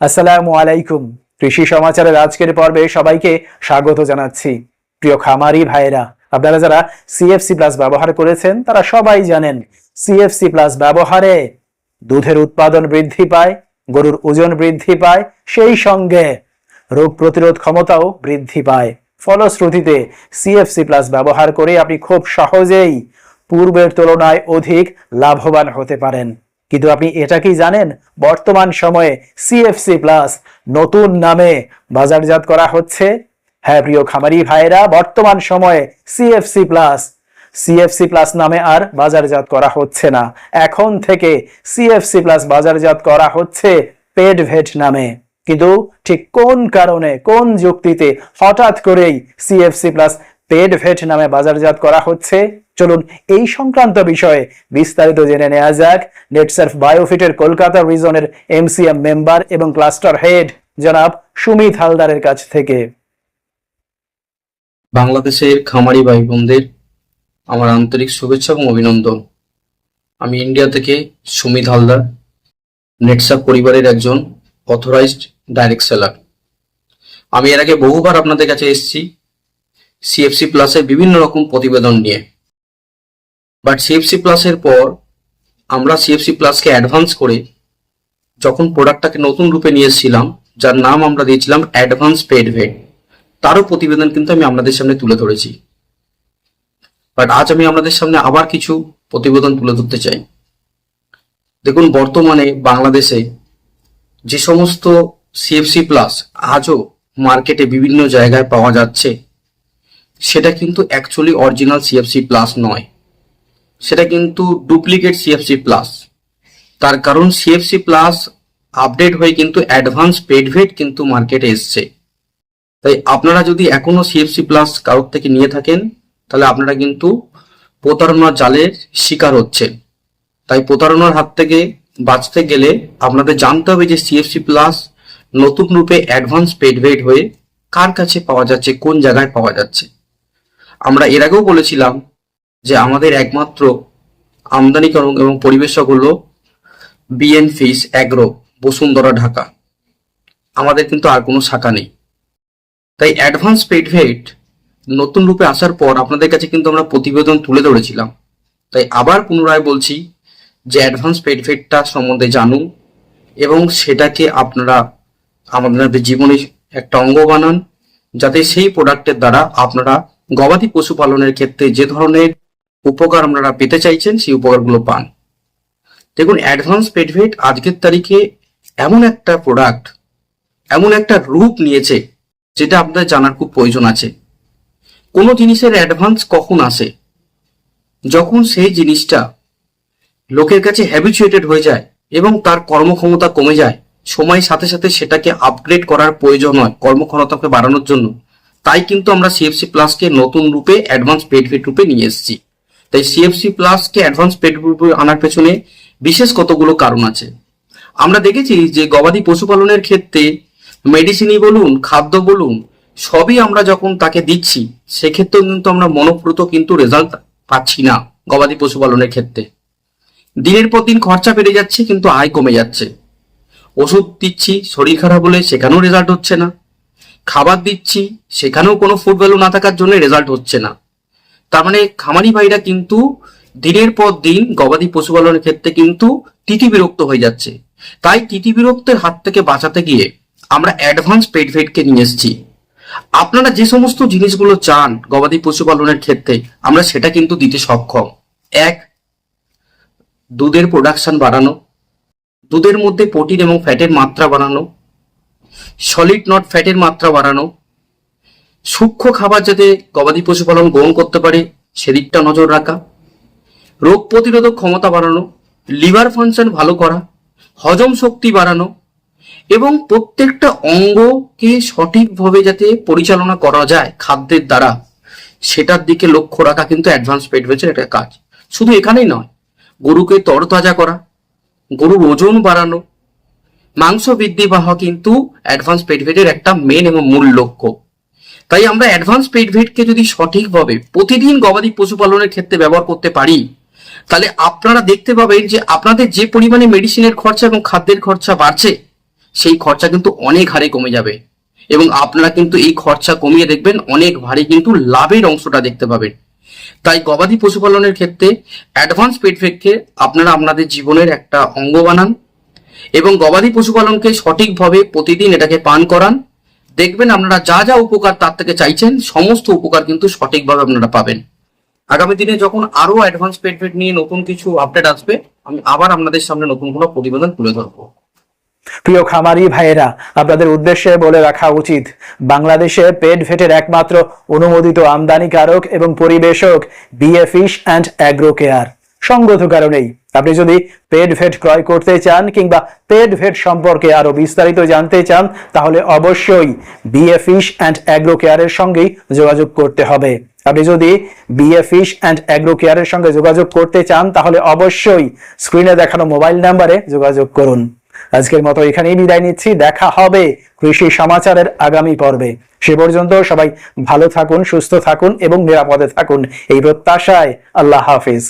আসসালামু আলাইকুম। কৃষি সমাচারের আজকের পর্বে সবাইকে স্বাগত জানাচ্ছি। প্রিয় খামারি ভাইরা আপনারা যারা সিএফসি প্লাস ব্যবহার করেছেন, তারা সবাই জানেন সিএফসি প্লাস ব্যবহারে দুধের উৎপাদন বৃদ্ধি পায়, গরুর ওজন বৃদ্ধি পায়, সেই সঙ্গে রোগ প্রতিরোধ ক্ষমতাও বৃদ্ধি পায়। ফলশ্রুতিতে সিএফসি প্লাস ব্যবহার করে আপনি খুব সহজেই পূর্বের তুলনায় অধিক লাভবান হতে পারেন। কিন্তু আপনি এটা কি জানেন? বর্তমান সময়ে সিএফসি প্লাস নতুন নামে বাজারজাত করা হচ্ছে। হ্যাঁ প্রিয় খামারি ভাইরা বর্তমান সময়ে সিএফসি প্লাস সিএফসি প্লাস নামে আর বাজারজাত করা হচ্ছে না। এখন থেকে সিএফসি প্লাস বাজারজাত করা হচ্ছে পেড ভেট নামে। কিন্তু ঠিক কোন কারণে, কোন যুক্তিতে হঠাৎ করেই সিএফসি প্লাস পেড ভেট নামে বাজারজাত করা হচ্ছে। চলুন এই সংক্রান্ত বিষয়ে বিস্তারিত জেনে নেওয়া যাক। নেটসার্ফ বায়োফিটের কলকাতা রিজনের এমসিএম মেম্বার এবং ক্লাস্টার হেড জনাব সুমিত হালদারের কাছ থেকে। বাংলাদেশের খামারি ভাই বোনদের আমার আন্তরিক শুভেচ্ছা এবং অভিনন্দন। আমি ইন্ডিয়া থেকে সুমিত হালদার নেটসা পরিবারের একজন অথরাইজড ডাইরেক্ট সেলার আমি এর আগে বহুবার আপনাদের কাছে এসেছি। সিএফসি প্লাসের বিভিন্ন রকম প্রতিবেদন নিয়ে। বাট সিএফসি প্লাসের পর আমরা সিএফসি প্লাসকে অ্যাডভান্স করে যখন প্রোডাক্টটাকে নতুন রূপে নিয়ে এসেছিলাম, যার নাম আমরা দিয়েছিলাম অ্যাডভান্স পেড ভেট তারও প্রতিবেদন কিন্তু আমি আপনাদের সামনে তুলে ধরেছি। বাট আজ আমি আপনাদের সামনে আবার কিছু প্রতিবেদন তুলে ধরতে চাই। দেখুন, বর্তমানে বাংলাদেশে যে সমস্ত সিএফসি প্লাস আজও মার্কেটে বিভিন্ন জায়গায় পাওয়া যাচ্ছে। সেটা কিন্তু অ্যাকচুয়ালি অরিজিনাল সিএফসি প্লাস নয়। সেটা কিন্তু ডুপ্লিকেট সিএফসি প্লাস তার কারণ সিএফসি প্লাস আপডেট হয়ে কিন্তু অ্যাডভান্স পেডভেট কিন্তু মার্কেটে এসছে। তাই আপনারা যদি এখনও সিএফসি প্লাস কারোর থেকে নিয়ে থাকেন, তাহলে আপনারা কিন্তু প্রতারণার জালের শিকার হচ্ছেন। তাই প্রতারণার হাত থেকে বাঁচতে গেলে আপনাদের জানতে হবে যে সিএফসি প্লাস নতুন রূপে অ্যাডভান্স পেডভেট হয়ে কার কাছে পাওয়া যাচ্ছে, কোন জায়গায় পাওয়া যাচ্ছে। আমরা এর আগেও বলেছিলাম যে আমাদের একমাত্র আমদানিকরণ এবং পরিবেশক হলো BN fish agro Bashundhara, Dhaka. আমাদের কিন্তু আর কোনো শাখা নেই। তাই অ্যাডভান্স পেড ভেট নতুন রূপে আসার পর আপনাদের কাছে কিন্তু আমরা প্রতিবেদন তুলে ধরেছিলাম। তাই আবার পুনরায় বলছি যে অ্যাডভান্স পেড ভেটটা সম্বন্ধে জানুন এবং সেটাকে আপনারা আমাদের জীবনে একটা অঙ্গ বানান, যাতে সেই প্রোডাক্টের দ্বারা আপনারা গবাদি পশুপালনের ক্ষেত্রে যে ধরনের উপকার আপনারা পেতে চাইছেন, সেই উপকারগুলো পান। দেখুন, অ্যাডভান্স পেডভেট আজকের তারিখে এমন একটা প্রোডাক্ট এমন একটা রূপ নিয়েছে, যেটা আপনাদের জানার খুব প্রয়োজন আছে। কোনো জিনিসের অ্যাডভান্স কখন আসে? যখন সেই জিনিসটা লোকের কাছে হ্যাবিচুয়েটেড হয়ে যায় এবং তার কর্মক্ষমতা কমে যায়, সময়ের সাথে সাথে সেটাকে আপগ্রেড করার প্রয়োজন হয়, কর্মক্ষমতাকে বাড়ানোর জন্য। তাই কিন্তু আমরা সিএফসি প্লাসকে নতুন রূপে অ্যাডভান্স পেডভেট রূপে নিয়ে এসেছি। তাই সিএফসি প্লাসকে অ্যাডভান্স পেড রূপে আনার পেছনে বিশেষ কতগুলো কারণ আছে। আমরা দেখেছি যে গবাদি পশুপালনের ক্ষেত্রে মেডিসিনই বলুন, খাদ্য বলুন, সবই আমরা যখন তাকে দিচ্ছি, সেক্ষেত্রেও কিন্তু আমরা মনোপ্রত কিন্তু রেজাল্ট পাচ্ছি না গবাদি পশুপালনের ক্ষেত্রে। দিনের পর দিন খরচা বেড়ে যাচ্ছে কিন্তু আয় কমে যাচ্ছে। ওষুধ দিচ্ছি, শরীর খারাপ হলে সেখানেও রেজাল্ট হচ্ছে না। খাবার দিচ্ছি, সেখানেও কোনো ফুড ভ্যালু না থাকার জন্য রেজাল্ট হচ্ছে না। তার মানে খামারি ভাইরা কিন্তু দিনের পর দিন গবাদি পশুপালনের ক্ষেত্রে কিন্তু তিতি বিরক্ত হয়ে যাচ্ছে। তাই তিতি বিরক্তের হাত থেকে বাঁচাতে গিয়ে আমরা অ্যাডভান্স পেড ভেটকে নিয়ে এসেছি। আপনারা যে সমস্ত জিনিসগুলো চান গবাদি পশুপালনের ক্ষেত্রে, আমরা সেটা কিন্তু দিতে সক্ষম। এক, দুধের প্রোডাকশন বাড়ানো। দুধের মধ্যে প্রোটিন এবং ফ্যাটের মাত্রা বাড়ানো। সলিড নট ফ্যাটের মাত্রা বাড়ানো, সূক্ষ্ম খাবার যাতে গবাদি পশুপালন গ্রহণ করতে পারে, সেদিকটা নজর রাখা, রোগ প্রতিরোধক ক্ষমতা বাড়ানো, লিভার ফাংশন ভালো করা, হজম শক্তি বাড়ানো এবং প্রত্যেকটা অঙ্গকে সঠিকভাবে যাতে পরিচালনা করা যায় খাদ্যের দ্বারা, সেটার দিকে লক্ষ্য রাখা কিন্তু অ্যাডভান্স পেট বেচের একটা কাজ। শুধু এখানেই নয়, গরুকে তরতাজা করা, গরুর ওজন বাড়ানো মাংস বৃদ্ধি পাওয়া কিন্তু অ্যাডভান্স পেটভেটের একটা মেন এবং মূল লক্ষ্য। তাই আমরা অ্যাডভান্স পেটভেটকে যদি সঠিকভাবে প্রতিদিন গবাদি পশুপালনের ক্ষেত্রে ব্যবহার করতে পারি, তাহলে আপনারা দেখতে পাবেন যে আপনাদের যে পরিমাণে মেডিসিনের খরচা এবং খাদ্যের খরচা বাড়ছে, সেই খরচা কিন্তু অনেক হারে কমে যাবে। এবং আপনারা কিন্তু এই খরচা কমিয়ে দেখবেন, অনেক ভারী কিন্তু লাভের অংশটা দেখতে পাবেন। তাই গবাদি পশুপালনের ক্ষেত্রে অ্যাডভান্স পেটফেককে আপনারা আপনাদের জীবনের একটা অঙ্গ বানান এবং গবাদি পশুপালনকে সঠিকভাবে প্রতিদিন এটাকে পান করান। দেখবেন আপনারা যা যা উপকার তার থেকে চাইছেন, সমস্ত উপকার কিন্তু সঠিকভাবে আপনারা পাবেন। আগামী দিনে যখন আরও অ্যাডভান্স পেটফেট নিয়ে নতুন কিছু আপডেট আসবে, আমি আবার আপনাদের সামনে নতুন কোনো প্রতিবেদন তুলে ধরবো। প্রিয় খামারি ভাইয়েরা, আপনাদের উদ্দেশ্যে বলে রাখা উচিত, বাংলাদেশে পেট ভেটের একমাত্র অনুমোদিত আমদানিকারক এবং পরিবেশক, BA fish and agro care. সঙ্গত কারণেই। আপনি যদি পেট ভেট ক্রয় করতে চান কিংবা পেট ভেট সম্পর্কে আরও বিস্তারিত জানতে চান, তাহলে অবশ্যই বিএ ফিশ অ্যান্ড অ্যাগ্রো কেয়ারের সঙ্গেই যোগাযোগ করতে হবে। আপনি যদি বিএ ফিশ অ্যান্ড অ্যাগ্রো কেয়ারের সঙ্গে যোগাযোগ করতে চান, তাহলে অবশ্যই স্ক্রিনে দেখানো মোবাইল নাম্বারে যোগাযোগ করুন। আজকের মতো এখানেই বিদায় নিচ্ছি। দেখা হবে কৃষি সমাচারের আগামী পর্বে। সে পর্যন্ত সবাই ভালো থাকুন, সুস্থ থাকুন এবং নিরাপদে থাকুন। এই প্রত্যাশায় আল্লাহ হাফিজ।